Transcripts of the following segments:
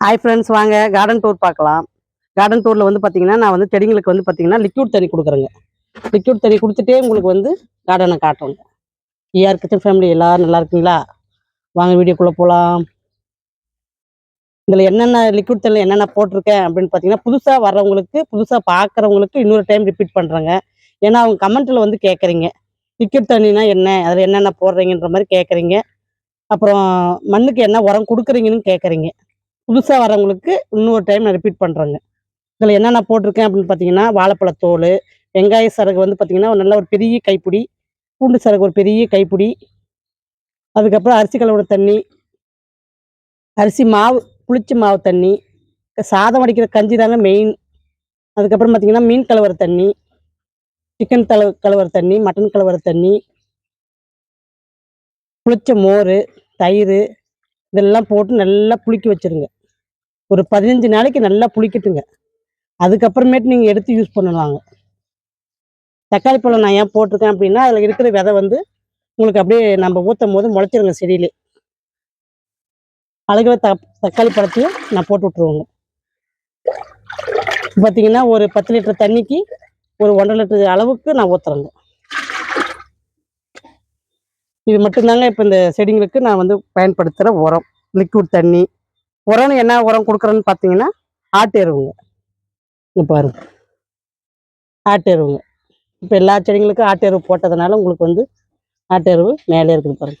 Hi friends வாங்க. Garden tour பார்க்கலாம். Garden டூரில் வந்து பார்த்தீங்கன்னா நான் வந்து செடிங்களுக்கு வந்து பார்த்தீங்கன்னா லிக்யூட் தண்ணி கொடுக்குறேங்க. லிக்யூட் தண்ணி கொடுத்துட்டே உங்களுக்கு வந்து கார்டனை காட்டுறோங்க. ஏஆர் கிச்சன் ஃபேமிலி எல்லாரும் நல்லா இருக்கீங்களா? வாங்க வீடியோக்குள்ளே போகலாம் இதில் என்னென்ன லிக்விட் தண்ணி என்னென்ன போட்டிருக்கேன் அப்படின்னு பார்த்தீங்கன்னா புதுசாக வர்றவங்களுக்கு புதுசாக பார்க்குறவங்களுக்கு இன்னொரு டைம் ரிப்பீட் பண்ணுறேங்க ஏன்னா அவங்க கமெண்ட்டில் வந்து கேட்குறீங்க லிக்விட் தண்ணினா என்ன? அதில் என்னென்ன போடுறீங்கன்ற மாதிரி கேட்குறீங்க அப்புறம் மண்ணுக்கு என்ன உரம் கொடுக்குறீங்கன்னு கேட்குறீங்க புதுசாக வரவங்களுக்கு இன்னொரு டைம் நான் ரிப்பீட் பண்ணுறேங்க இதில் என்னென்ன போட்டிருக்கேன் அப்படின்னு பார்த்தீங்கன்னா வாழைப்பழத்தோல் வெங்காய சரகு வந்து பார்த்தீங்கன்னா ஒரு நல்ல ஒரு பெரிய கைப்பிடி பூண்டு சரகு ஒரு பெரிய கைப்பிடி அதுக்கப்புறம் அரிசி கழுவுன தண்ணி அரிசி மாவு புளிச்ச மாவு தண்ணி சாதம் அடிக்கிற கஞ்சி தாங்க மெயின் அதுக்கப்புறம் பார்த்தீங்கன்னா மீன் கலவர தண்ணி சிக்கன் தல கழுவுற தண்ணி மட்டன் கழுவுற தண்ணி புளிச்ச மோர் தயிர் இதெல்லாம் போட்டு நல்லா புளிக்க வச்சுருங்க. ஒரு பதினஞ்சு நாளைக்கு நல்லா புளிக்கட்டுங்க. அதுக்கப்புறமேட்டு நீங்கள் எடுத்து யூஸ் பண்ணலாங்க. தக்காளி பழம் நான் ஏன் போட்டிருக்கேன் அப்படின்னா அதில் இருக்கிற விதை வந்து உங்களுக்கு அப்படியே நம்ம ஊற்றும் போது முளைச்சிருங்க செடியிலே. அழகிற த தக்காளி பழத்தையும் நான் போட்டு விட்ருவோங்க பார்த்தீங்கன்னா ஒரு பத்து லிட்டர் தண்ணிக்கு ஒரு ஒன்றரை லிட்டர் அளவுக்கு நான் ஊற்றுறேங்க இது மட்டும்தாங்க இப்போ இந்த செடிங்களுக்கு நான் வந்து பயன்படுத்துகிற உரம் லிக்விட் தண்ணி. உரம்னு என்ன உரம் கொடுக்குறேன்னு பார்த்தீங்கன்னா ஆட்டு எருவுங்க. இங்கே பாருங்க. ஆட்டு எருவுங்க. இப்போ எல்லா செடிங்களுக்கும் ஆட்டு எருவு போட்டதுனால உங்களுக்கு வந்து ஆட்டு எருவு மேலே இருக்குது பாருங்க.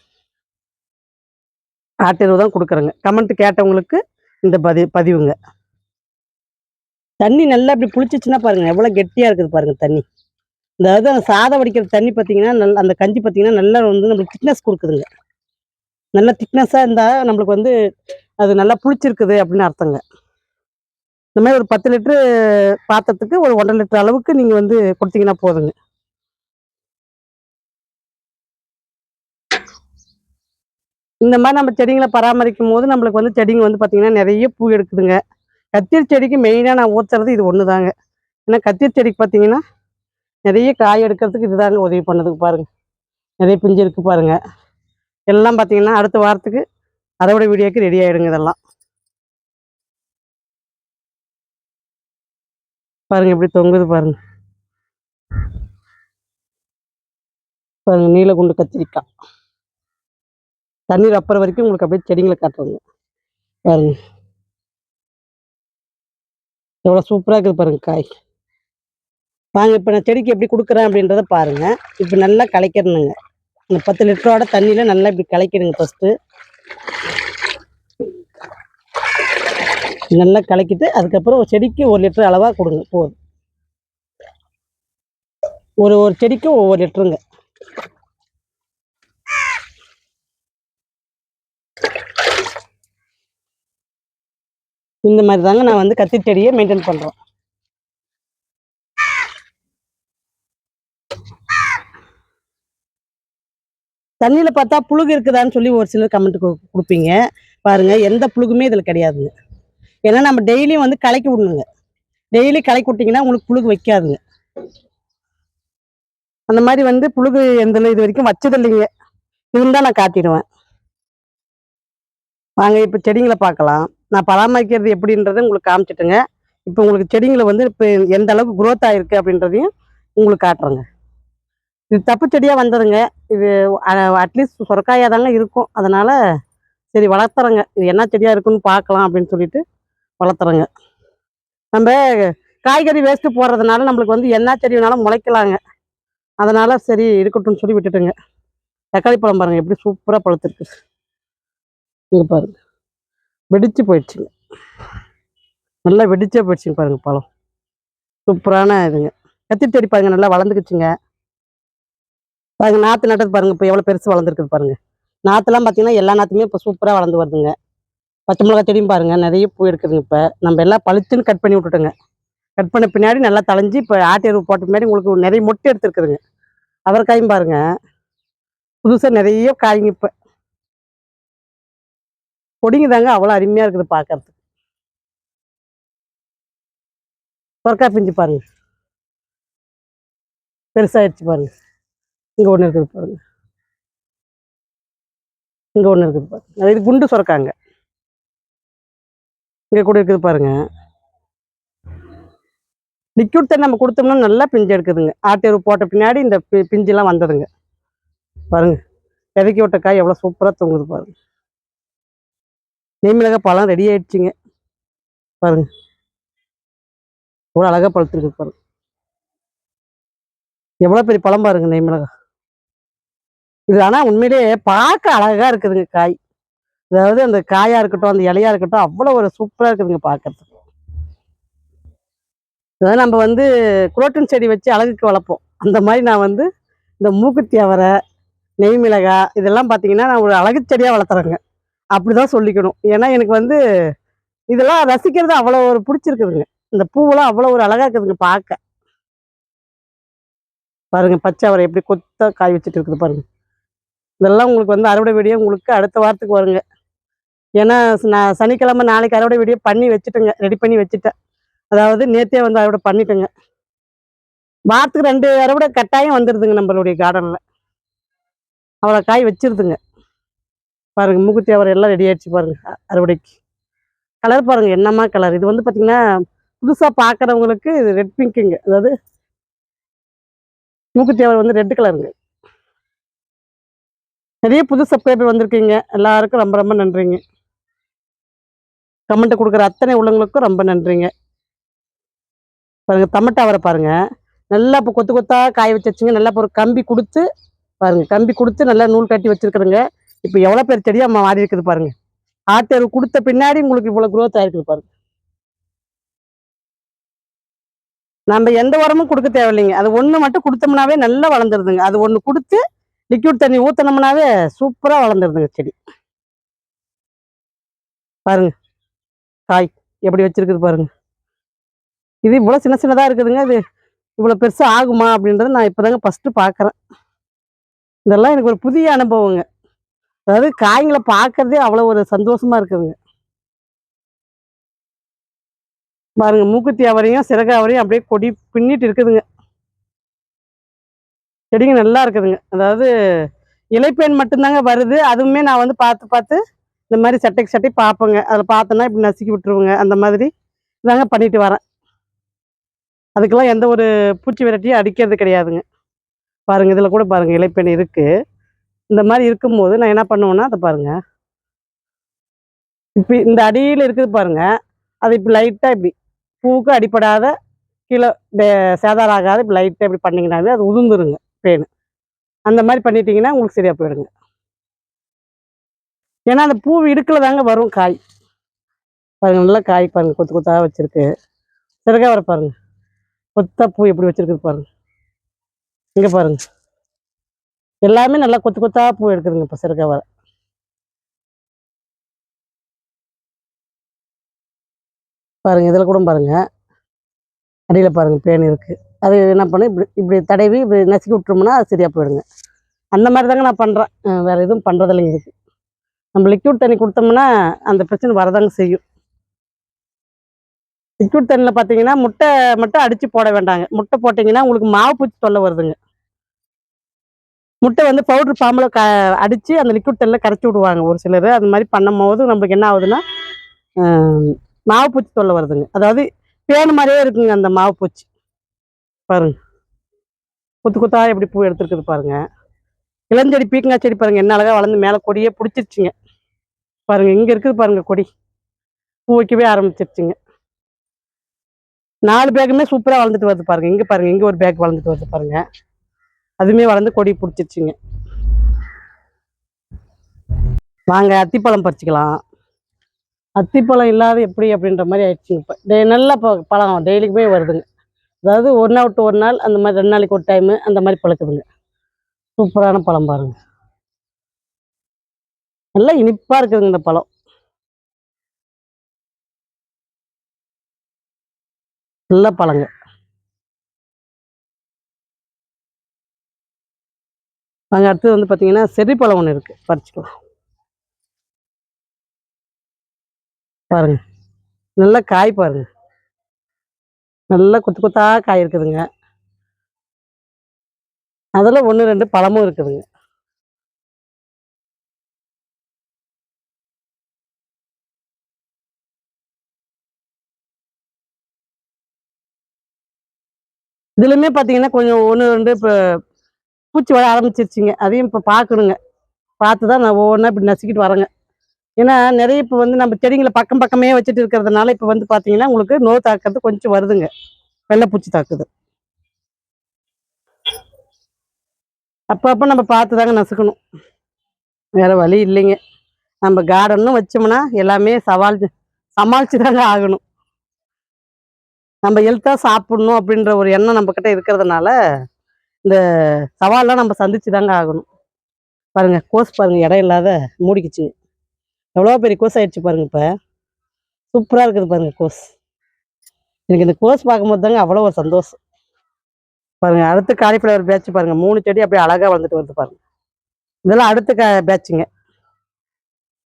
ஆட்டு எருவு தான் கொடுக்குறேங்க. கமெண்ட் கேட்டவங்களுக்கு இந்த பதி பதிவுங்க. தண்ணி நல்லா இப்படி புளிச்சிச்சுன்னா பாருங்க எவ்வளோ கெட்டியாக இருக்குது பாருங்க தண்ணி. அதாவது அந்த சாதம் வடிக்கிற தண்ணி பார்த்தீங்கன்னா நல்ல அந்த கஞ்சி பார்த்தீங்கன்னா நல்லா வந்து நம்மளுக்கு திக்னஸ் கொடுக்குதுங்க. நல்ல திக்னஸாக இருந்தால் நம்மளுக்கு வந்து அது நல்லா புளிச்சிருக்குது அப்படின்னு அர்த்தங்க. இந்த மாதிரி ஒரு பத்து லிட்டரு பாத்திரத்துக்கு ஒரு ஒன்றரை லிட்டர் அளவுக்கு நீங்கள் வந்து கொடுத்தீங்கன்னா போதுங்க. இந்த மாதிரி நம்ம செடிங்களை பராமரிக்கும் போது நம்மளுக்கு வந்து செடிங்க வந்து பார்த்தீங்கன்னா நிறைய பூ எடுக்குதுங்க. கத்திரி செடிக்கு மெயினாக நான் ஊற்றுறது இது ஒன்று தாங்க ஏன்னா கத்திரி செடிக்கு பார்த்தீங்கன்னா நிறைய காய் எடுக்கிறதுக்கு இதுதாங்க உதவி பண்ணதுக்கு பாருங்க. நிறைய பிஞ்சு இருக்குது பாருங்க. எல்லாம் பார்த்தீங்கன்னா அடுத்த வாரத்துக்கு அதோட வீடியோக்கு ரெடி ஆயிடுங்க இதெல்லாம். பாருங்க எப்படி தொங்குது பாருங்க. பாருங்க நீலகுண்டு கத்திரிக்காய். தண்ணீர் அப்புறம் வரைக்கும் உங்களுக்கு அப்படியே செடிங்களை காட்டுறோங்க பாருங்க. எவ்வளோ சூப்பராக இருக்குது பாருங்க காய். வாங்க இப்போ நான் செடிக்கு எப்படி கொடுக்குறேன் அப்படின்றத பாருங்கள் இப்போ நல்லா கலைக்கிறணுங்க இந்த பத்து லிட்டரோட தண்ணியில் நல்லா இப்படி கலைக்கணுங்க ஃபஸ்ட்டு நல்லா கலக்கிட்டு அதுக்கப்புறம் ஒரு செடிக்கு ஒரு லிட்டர் அளவாக கொடுங்க போதும். ஒரு ஒரு செடிக்கும் ஒவ்வொரு லிட்டருங்க. இந்த மாதிரி தாங்க நான் வந்து கத்தி செடியை மெயின்டைன் பண்ணுறோம் தண்ணியில் பார்த்தா புழுகு இருக்குதான்னு சொல்லி ஒரு சிலர் கமெண்ட் கொடுப்பீங்க. பாருங்க எந்த புழுகுமே இதில் கிடையாதுங்க. ஏன்னா நம்ம டெய்லியும் வந்து கலக்கி விடணுங்க. டெய்லி கலக்கி விட்டிங்கன்னா உங்களுக்கு புழுகு வைக்காதுங்க. அந்த மாதிரி வந்து புழுகு எந்த இது வரைக்கும் வச்சது இல்லைங்க. இருந்தால் நான் காட்டிடுவேன். வாங்க இப்போ செடிங்களை பார்க்கலாம். நான் பராமரிக்கிறது எப்படின்றத உங்களுக்கு காமிச்சிட்டுங்க. இப்போ உங்களுக்கு செடிங்களை வந்து இப்போ எந்த அளவுக்கு குரோத் ஆகிருக்கு அப்படின்றதையும் உங்களுக்கு காட்டுறேங்க. இது தப்பு செடியாக வந்ததுங்க. இது அட்லீஸ்ட் சொரக்காயாக தாங்க இருக்கும். அதனால் சரி வளர்த்துறேங்க. இது என்ன செடியாக இருக்குன்னு பார்க்கலாம் அப்படின்னு சொல்லிட்டு வளர்த்துறேங்க. நம்ம காய்கறி வேஸ்ட்டு போடுறதுனால நம்மளுக்கு வந்து என்ன செடி வேணாலும் முளைக்கலாங்க. அதனால் சரி இருக்கட்டும்னு சொல்லி விட்டுட்டுங்க. தக்காளி பழம் பாருங்க எப்படி சூப்பராக பழுத்துருக்கு. இங்கே பாருங்கள் வெடிச்சு போயிடுச்சுங்க. நல்லா வெடிச்சே போயிடுச்சுங்க பாருங்கள் பழம். சூப்பரான இதுங்க. கத்திரி செடி பாருங்க நல்லா வளர்ந்துக்குச்சுங்க. பாருங்க நாற்று நட்டது பாருங்க இப்போ எவ்வளோ பெருசு வளர்ந்துருக்குது பாருங்க. நாற்றுலாம் பார்த்தீங்கன்னா எல்லா நாற்றுமே இப்போ சூப்பராக வளர்ந்து வருதுங்க. பச்சை மிளகா செடியும் பாருங்க நிறைய பூ எடுக்குதுங்க இப்போ. நம்ம எல்லாம் பழுத்துன்னு கட் பண்ணி விட்டுட்டோங்க. கட் பண்ண பின்னாடி நல்லா தளைஞ்சு இப்போ ஆட்டு எருவு போட்ட பின்னாடி உங்களுக்கு நிறைய மொட்டை எடுத்துருக்குதுங்க. அவரைக்காயும் பாருங்க. புதுசாக நிறைய காய்ங்க இப்போ. பொடிங்க தாங்க அவ்வளோ அருமையாக இருக்குது பார்க்கறதுக்கு சொர்க்கா பிஞ்சு பாருங்க. பெருசாகிடுச்சு பாருங்க. இங்கே ஒன்று இருக்குது பாருங்க. இங்கே ஒன்று இருக்குது பாருங்க. இது குண்டு சுரக்காங்க. இங்கே கூட இருக்குது பாருங்க. லிக்யூட் தண்ணி நம்ம கொடுத்தோம்னா நல்லா பிஞ்சு எடுக்குதுங்க. ஆட்டெரு போட்ட பின்னாடி இந்த பி பிஞ்செல்லாம் வந்ததுங்க பாருங்க. விதைக்கி விட்ட காய் எவ்வளோ சூப்பராக தொங்குது பாருங்க. நெய்மிளகா பழம் ரெடி ஆயிடுச்சுங்க. பாருங்க. எவ்வளோ அழகாக பழுத்துருக்கு பாருங்க. எவ்வளோ பெரிய பழம் பாருங்க நெய்மிளகா இது ஆனால் உண்மையிலேயே பார்க்க அழகாக இருக்குதுங்க காய். அதாவது அந்த காயாக இருக்கட்டும் அந்த இலையாக இருக்கட்டும் அவ்வளோ ஒரு சூப்பராக இருக்குதுங்க பார்க்கறதுக்கு. அதாவது நம்ம வந்து குரோட்டன் செடி வச்சு அழகுக்கு வளர்ப்போம். அந்த மாதிரி நான் வந்து இந்த மூக்குத்தி அவரை நெய் மிளகாய் இதெல்லாம் பார்த்தீங்கன்னா நான் ஒரு அழகு செடியாக வளர்த்துறேங்க அப்படிதான் சொல்லிக்கணும். ஏன்னா எனக்கு வந்து இதெல்லாம் ரசிக்கிறது அவ்வளோ ஒரு பிடிச்சிருக்குதுங்க. இந்த பூவெல்லாம் அவ்வளோ ஒரு அழகாக இருக்குதுங்க பார்க்க. பாருங்க பச்சை அவரை எப்படி கொத்தாக காய் வச்சுட்டு இருக்குது பாருங்கள் இதெல்லாம் உங்களுக்கு வந்து அறுவடை வீடியோ உங்களுக்கு அடுத்த வாரத்துக்கு வருங்க. ஏன்னா நான் சனிக்கிழமை நாளைக்கு அறுவடை வீடியோ பண்ணி வச்சுட்டேங்க ரெடி பண்ணி வச்சுட்டேன். அதாவது நேத்தே வந்து அறுவடை பண்ணிட்டேங்க. வாரத்துக்கு ரெண்டு அறுவடை கட்டாயம் வந்துடுதுங்க நம்மளுடைய கார்டனில் அவ்வளோ காய் வச்சிருதுங்க. பாருங்கள் மூக்குத்தி அவரை எல்லாம் ரெடி ஆயிடுச்சு பாருங்க அறுவடைக்கு. கலர் பாருங்க என்னம்மா கலர் இது வந்து பார்த்தீங்கன்னா புதுசாக பார்க்குறவங்களுக்கு இது ரெட் பிங்க்குங்க அதாவது மூக்குத்தி அவர் வந்து ரெட் கலருங்க நிறைய புது சப்ஸ்கிரைபர் வந்திருக்கீங்க. எல்லாருக்கும் ரொம்ப ரொம்ப நன்றிங்க. கமெண்ட் கொடுக்குற அத்தனை உள்ளவங்களுக்கும் ரொம்ப நன்றிங்க. பாருங்க தமட்டா அவரை பாருங்க. நல்லா இப்போ கொத்து கொத்தாக காய வச்சு நல்லா இப்போ ஒரு கம்பி கொடுத்து பாருங்க கம்பி கொடுத்து நல்லா நூல் கட்டி வச்சிருக்கிறேங்க. இப்போ எவ்வளோ பேர் செடியாக மாறி இருக்குது பாருங்க. ஆட்டர் கொடுத்த பின்னாடி உங்களுக்கு இவ்வளோ குரோத் ஆகிருக்குது பாருங்க. நம்ம எந்த உரமும் கொடுக்க தேவையில்லைங்க. அது ஒன்று மட்டும் கொடுத்தோம்னாவே நல்லா வளர்ந்துருதுங்க. அது ஒன்று கொடுத்து லிக்யூட் தண்ணி ஊற்றினோம்னாவே சூப்பராக வளர்ந்துருதுங்க செடி. பாருங்க. காய் எப்படி வச்சிருக்குது பாருங்க. இது இவ்வளோ சின்ன சின்னதாக இருக்குதுங்க. இது இவ்வளோ பெருசாக ஆகுமா அப்படின்றத நான் இப்போதாங்க ஃபஸ்ட்டு பார்க்குறேன் இதெல்லாம் எனக்கு ஒரு புதிய அனுபவங்க. அதாவது காய்களை பார்க்கறதே அவ்வளோ ஒரு சந்தோஷமா இருக்குதுங்க. பாருங்க மூக்குத்தி அவரையும் சிறகு அவரையும் அப்படியே கொடி பின்னிட்டு இருக்குதுங்க. செடிங்க நல்லா இருக்குதுங்க. அதாவது இலைப்பேன் மட்டும்தாங்க வருது. அதுவுமே நான் வந்து பார்த்து பார்த்து இந்த மாதிரி சட்டைக்கு சட்டை பார்ப்பேங்க. அதில் பார்த்தோன்னா இப்படி நசுக்கி விட்டுருவோங்க. அந்த மாதிரி தாங்க பண்ணிட்டு வரேன். அதுக்கெல்லாம் எந்த ஒரு பூச்சி விரட்டியும் அடிக்கிறது கிடையாதுங்க. பாருங்கள் இதில் கூட பாருங்கள் இலைப்பெண் இருக்குது இந்த மாதிரி இருக்கும்போது நான் என்ன பண்ணுவேன்னா அதை பாருங்கள் இப்போ இந்த அடியில் இருக்குது பாருங்க. அது இப்போ லைட்டாக இப்படி பூவுக்கு அடிப்படாத கீழே சேதாரம் ஆகாது இப்படி லைட்டாக இப்படி பண்ணிங்கனாவே அது உதிர்ந்துருங்க. பேனு அந்த மாதிரி பண்ணிட்டீங்கன்னா உங்களுக்கு சரியா போயிடுங்க. ஏன்னா அந்த பூ இடுக்கில் தாங்க வரும் காய். பாருங்க நல்லா காய் பாருங்க கொத்து கொத்தாக வச்சிருக்கு. சிறகா வர பாருங்க. கொத்தா பூ எப்படி வச்சுருக்குது பாருங்க. இங்க பாருங்க. எல்லாமே நல்லா கொத்து கொத்தா பூ எடுக்குதுங்க இப்போ சிறகா வர. பாருங்க இதில் கூட பாருங்க. அடியில் பாருங்க பேன் இருக்குது அது என்ன பண்ணும் இப்படி இப்படி தடவி இப்படி நசுக்கி விட்டுருமுன்னா அது சரியாக போயிடுங்க. அந்த மாதிரி தாங்க நான் பண்ணுறேன் வேற எதுவும் பண்ணுறதில்லைங்க இதுக்கு நம்ம லிக்யூட் தண்ணி கொடுத்தோம்னா அந்த பிரச்சனை வரதாங்க செய்யும். லிக்விட் தண்ணியில் பார்த்தீங்கன்னா முட்டை மட்டும் அடித்து போட வேண்டாங்க. முட்டை போட்டிங்கன்னா உங்களுக்கு மாவு பூச்சி தொல்லை வருதுங்க. முட்டை வந்து பவுடர் பாம்பில் க அடித்து அந்த லிக்விட் தண்ணியில் கரைச்சி விடுவாங்க ஒரு சிலர். அது மாதிரி பண்ணும்போது நம்மளுக்கு என்ன ஆகுதுன்னா மாவு பூச்சி தொல்லை வருதுங்க. அதாவது பேனு மாதிரியே இருக்குங்க அந்த மாவு பூச்சி. பாருங்க. குத்து குத்தா எப்படி பூ எடுத்துருக்குது பாருங்க. இளஞ்செடி பீக்கங்காய் செடி பாருங்க. என்ன அழகா வளர்ந்து மேலே கொடியே பிடிச்சிருச்சுங்க. பாருங்க இங்க இருக்குது பாருங்க கொடி. பூ வைக்கவே ஆரம்பிச்சிருச்சுங்க. நாலு பேக்குமே சூப்பராக வளர்ந்துட்டு வருது பாருங்க. இங்க பாருங்க இங்க ஒரு பேக் வளர்ந்துட்டு வருது பாருங்க. அதுவுமே வளர்ந்து கொடி பிடிச்சிருச்சுங்க. வாங்க அத்திப்பழம் பறிச்சுக்கலாம். அத்திப்பழம் இல்லாத எப்படி அப்படின்ற மாதிரி ஆயிடுச்சுங்க இப்போ. டே நல்ல ப- பழம் டெய்லிக்குமே வருதுங்க. அதாவது ஒரு நாள் விட்டு ஒரு நாள் அந்த மாதிரி ரெண்டு நாளைக்கு ஒரு டைமு அந்த மாதிரி பழுக்குதுங்க. சூப்பரான பழம் பாருங்க. நல்லா இனிப்பா இருக்குதுங்க இந்த பழம். நல்ல பழங்க. அங்க அடுத்தது வந்து பார்த்தீங்கன்னா செரி பழம் ஒன்று இருக்கு. பறிச்சுக்கலாம். பாருங்க. நல்லா காய் பாருங்க. நல்லா கொத்து கொத்தா காய் இருக்குதுங்க. அதில் ஒன்று ரெண்டு பழமும் இருக்குதுங்க. இதுலையுமே பார்த்தீங்கன்னா கொஞ்சம் ஒன்று ரெண்டு இப்போ பூச்சி வர ஆரம்பிச்சிருச்சுங்க. அதையும் இப்போ பார்க்கணுங்க பார்த்து தான் நான் ஒவ்வொன்றா இப்படி நசுக்கிட்டு வரேங்க ஏன்னா நிறைய இப்போ வந்து நம்ம செடிங்களை பக்கம் பக்கமே வச்சுட்டு இருக்கிறதுனால இப்போ வந்து பார்த்தீங்கன்னா உங்களுக்கு நோய் தாக்குறது கொஞ்சம் வருதுங்க. வெள்ளைப்பூச்சி தாக்குது. அப்போ அப்போ நம்ம பார்த்து தாங்க நசுக்கணும். வேற வழி இல்லைங்க. நம்ம கார்டனும் வச்சோம்னா எல்லாமே சவால் சமாளிச்சு தாங்க ஆகணும். நம்ம ஹெல்த்தாக சாப்பிடணும் அப்படின்ற ஒரு எண்ணம் நம்மக்கிட்ட இருக்கிறதுனால இந்த சவால்லாம் நம்ம சந்திச்சு தாங்க ஆகணும். பாருங்க கோஸ் பாருங்க இடம் இல்லாத மூடிக்குச்சுங்க. எவ்வளோ பெரிய கோஸ் ஆயிடுச்சு பாருங்க இப்போ. சூப்பராக இருக்குது பாருங்க கோஸ் எனக்கு இந்த கோஸ் பார்க்கும்போது தாங்க அவ்வளோ ஒரு சந்தோஷம். பாருங்க அடுத்து காலிஃப்ளவர் பேட்ச் பாருங்க. மூணு செடி அப்படியே அழகாக வளர்ந்துட்டு வருது பாருங்க. இதெல்லாம் அடுத்த க பேட்சுங்க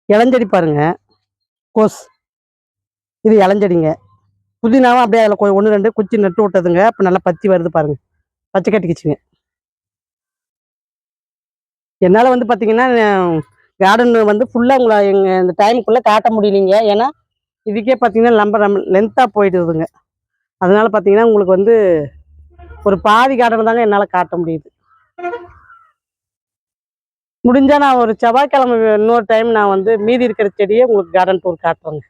இளஞ்செடி பாருங்க. கோஸ் இது இளஞ்செடிங்க. புதினாவும் அப்படியே அதில் ஒன்று ரெண்டு குச்சி நட்டு விட்டதுங்க. அப்போ நல்லா பத்தி வருது பாருங்க. பச்சை கட்டிக்கிச்சுங்க. என்னால் வந்து பார்த்தீங்கன்னா கார்டன் வந்து ஃபுல்லாக உங்களை எங்கள் இந்த டைமுக்குள்ளே காட்ட முடியலைங்க. ஏன்னா இதுக்கே பார்த்தீங்கன்னா ரொம்ப நம்ம லென்த்தாக போயிடுதுங்க. அதனால பார்த்தீங்கன்னா உங்களுக்கு வந்து ஒரு பாதி கார்டன் தாங்க என்னால் காட்ட முடியுது. முடிஞ்சால் நான் ஒரு செவ்வாய்க்கிழமை இன்னொரு டைம் நான் வந்து மீதி இருக்கிற செடியை உங்களுக்கு கார்டன் டூர் காட்டுறேங்க.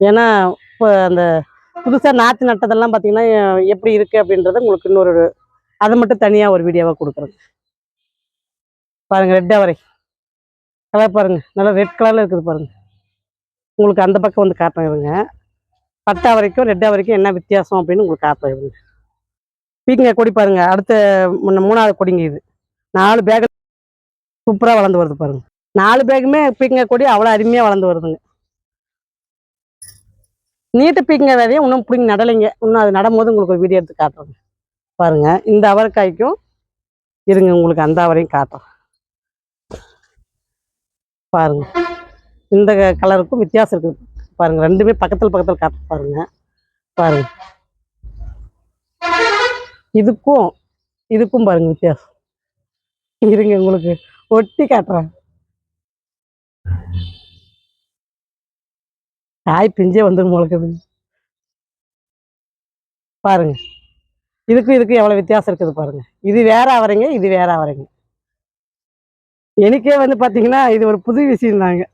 ஏன்னா இப்போ அந்த புதுசாக நாற்று நட்டதெல்லாம் பார்த்தீங்கன்னா எப்படி இருக்குது அப்படின்றத உங்களுக்கு இன்னொரு அதை மட்டும் தனியாக ஒரு வீடியோவாக கொடுக்குறேங்க. பாருங்கள் ரெட் அவரை கலர் பாருங்க. நல்லா ரெட் கலரில் இருக்குது பாருங்க. உங்களுக்கு அந்த பக்கம் வந்து காட்டுறேன் இருங்க. பட்டா வரைக்கும் ரெட்டா வரைக்கும் என்ன வித்தியாசம் அப்படின்னு உங்களுக்கு காட்டுறேன் இருங்க. பீக்கங்க கொடி பாருங்க. அடுத்த முன்ன மூணாவது கொடிங்க இது. நாலு பேக் சூப்பராக வளர்ந்து வருது பாருங்க. நாலு பேக்குமே பீக்கங்க கொடி அவ்வளோ அருமையாக வளர்ந்து வருதுங்க. நீட்டு பீக்கங்க விதையும் இன்னும் பிடிங்க நடலைங்க. இன்னும் அது நடும்போது உங்களுக்கு ஒரு வீடியோ எடுத்து காட்டுறேங்க. பாருங்க. இந்த அவரைக்காய்க்கும் இருங்க உங்களுக்கு அந்த அவரையும் காட்டுறேன். பாருங்க. இந்த கலருக்கும் வித்தியாசம் இருக்குது பாருங்க ரெண்டுமே பக்கத்தில் பக்கத்தில் காட்டு பாருங்க. பாருங்க. இதுக்கும் இதுக்கும் பாருங்க வித்தியாசம். இருங்க உங்களுக்கு ஒட்டி காட்டுறேன். காய் பிஞ்சே வந்துடும் முளைக்குது பாருங்க. இதுக்கும் இதுக்கும் எவ்வளவு வித்தியாசம் இருக்குது பாருங்க. இது வேற அவரைங்க இது வேற அவரைங்க. எனக்கே வந்து பார்த்தீங்கன்னா இது ஒரு புது விஷயம் தாங்க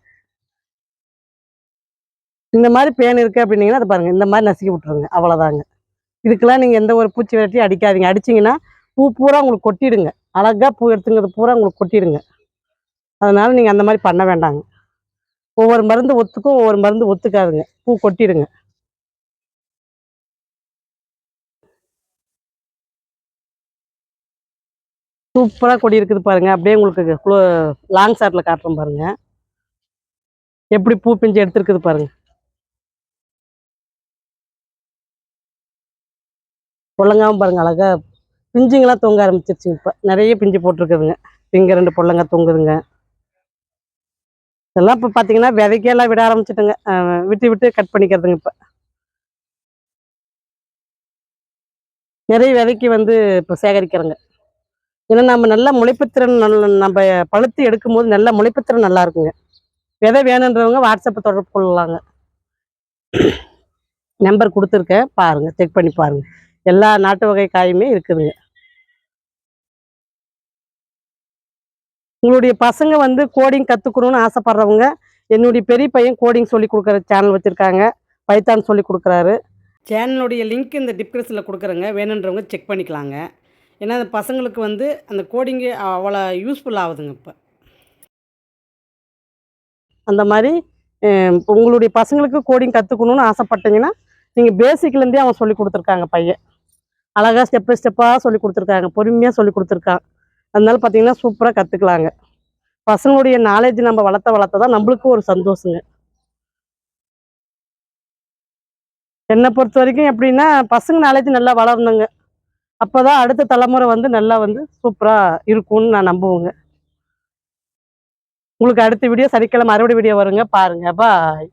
இந்த மாதிரி பேன் இருக்கு அப்படின்னீங்கன்னா அதை பாருங்க. இந்த மாதிரி நசுக்கி விட்டுருங்க. அவ்வளோதாங்க இதுக்கெல்லாம் நீங்கள் எந்த ஒரு பூச்சி விரட்டியும் அடிக்காதீங்க. அடிச்சீங்கன்னா பூ பூரா உங்களுக்கு கொட்டிடுங்க. அழகாக பூ எடுத்துங்கிறது பூரா உங்களுக்கு கொட்டிடுங்க. அதனால நீங்கள் அந்த மாதிரி பண்ண வேண்டாங்க. ஒவ்வொரு மருந்து ஒத்துக்கும் ஒவ்வொரு மருந்து ஒத்துக்காதுங்க. பூ கொட்டிடுங்க. சூப்பராக கொடி இருக்குது பாருங்கள் அப்படியே உங்களுக்கு லாங் ஷாட்ல காட்டுறோம் பாருங்க. எப்படி பூ பிஞ்சு எடுத்திருக்குது பாருங்கள் பொள்ளங்காவும் பாருங்கள் அழகாக பிஞ்சுங்கெல்லாம் தொங்க ஆரம்பிச்சிருச்சுங்க இப்போ. நிறைய பிஞ்சு போட்டிருக்குதுங்க. இங்கே ரெண்டு பொள்ளங்கா தொங்குதுங்க. இதெல்லாம் இப்போ பார்த்தீங்கன்னா விதைக்கெல்லாம் விட ஆரம்பிச்சிட்டுங்க. விட்டு விட்டு கட் பண்ணிக்கிறதுங்க இப்போ. நிறைய விதைக்கு வந்து இப்போ சேகரிக்கிறேங்க. ஏன்னா நம்ம நல்ல முளைப்புத்திறன் நல்ல நம்ம பழுத்து எடுக்கும்போது நல்ல முளைப்புத்திறன் நல்லா இருக்குங்க விதை வேணுன்றவங்க வாட்ஸ்அப்பை தொடர்பு கொள்ளலாங்க. நம்பர் கொடுத்துருக்கேன். பாருங்க செக் பண்ணி பாருங்க. எல்லா நாட்டு வகை காயுமே இருக்குதுங்க. உங்களுடைய பசங்க வந்து கோடிங் கற்றுக்கணும்னு ஆசைப்படுறவங்க என்னுடைய பெரிய பையன் கோடிங் சொல்லி கொடுக்குற சேனல் வச்சுருக்காங்க. பைத்தான் சொல்லி கொடுக்குறாரு. சேனலுடைய லிங்க் இந்த டிஸ்கிரிப்ஷனில் கொடுக்குறேங்க. வேணுன்றவங்க செக் பண்ணிக்கலாங்க. ஏன்னா அந்த பசங்களுக்கு வந்து அந்த கோடிங்கு அவ்வளோ யூஸ்ஃபுல் ஆகுதுங்க இப்போ. அந்த மாதிரி உங்களுடைய பசங்களுக்கு கோடிங் கற்றுக்கணும்னு ஆசைப்பட்டீங்கன்னா நீங்கள் பேசிக்லேருந்தே அவன் சொல்லி கொடுத்துருக்காங்க பையன். அழகாக ஸ்டெப் பை ஸ்டெப்பாக சொல்லி கொடுத்துருக்காங்க. பொறுமையாக சொல்லி கொடுத்துருக்கான். அதனால பார்த்தீங்கன்னா சூப்பராக கற்றுக்கலாங்க பசங்களுடைய நாலேஜ் நம்ம வளர்த்த வளர்த்த தான் நம்மளுக்கும் ஒரு சந்தோஷங்க. என்னை பொறுத்த வரைக்கும் எப்படின்னா பசங்க நாலேஜ் நல்லா வளரணுங்க. அப்போதான் அடுத்த தலைமுறை வந்து நல்லா வந்து சூப்பராக இருக்கும்னு நான் நம்புவேங்க. உங்களுக்கு அடுத்த வீடியோ சனிக்கிழமை அறுவடை வீடியோ வருங்க பாருங்க பாய்